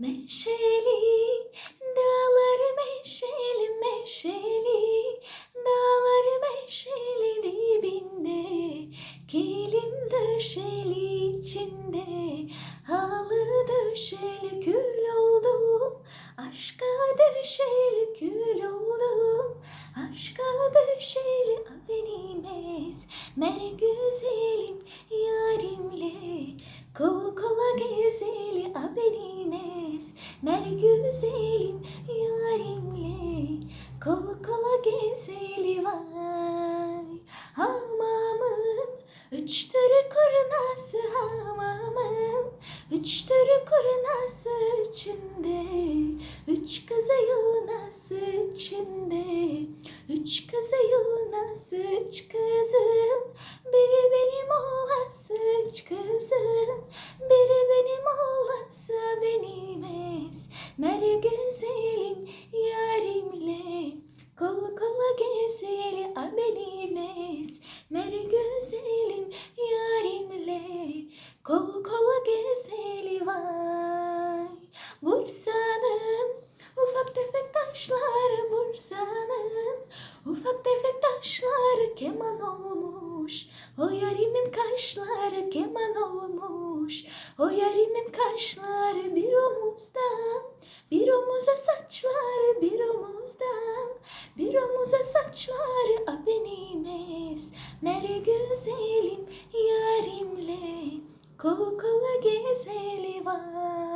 Meşeli dağları meşeli meşeli Dağları meşeli dibinde Kilim döşeli içinde Halı döşeli kül oldum Aşka döşeli kül oldum Aşka döşeli a benim esmer güzelim yarimle esmer güzelim yarimle Kol kola gezeli vay. Hamamın üç türü kurnası hamamın Üç türü kurnası içinde. Üç kızı yunası içinde. Üç kızı yunası üç kızın Biri benim olası üç kızın Biri benim olası benim esmer güzelim yarimle Kol kola gezeli a benim esmer güzelim yarimle Kol kola gezeli vay. Bursa'nın ufak tefek taşları Bursa'nın ufak tefek taşları keman olmuş. O yarimin kaşları keman olmuş. O yarimin kaşları bir omuzdan bir omuza saçları a benim esmer güzelim yarimle. Kol kola gezeli var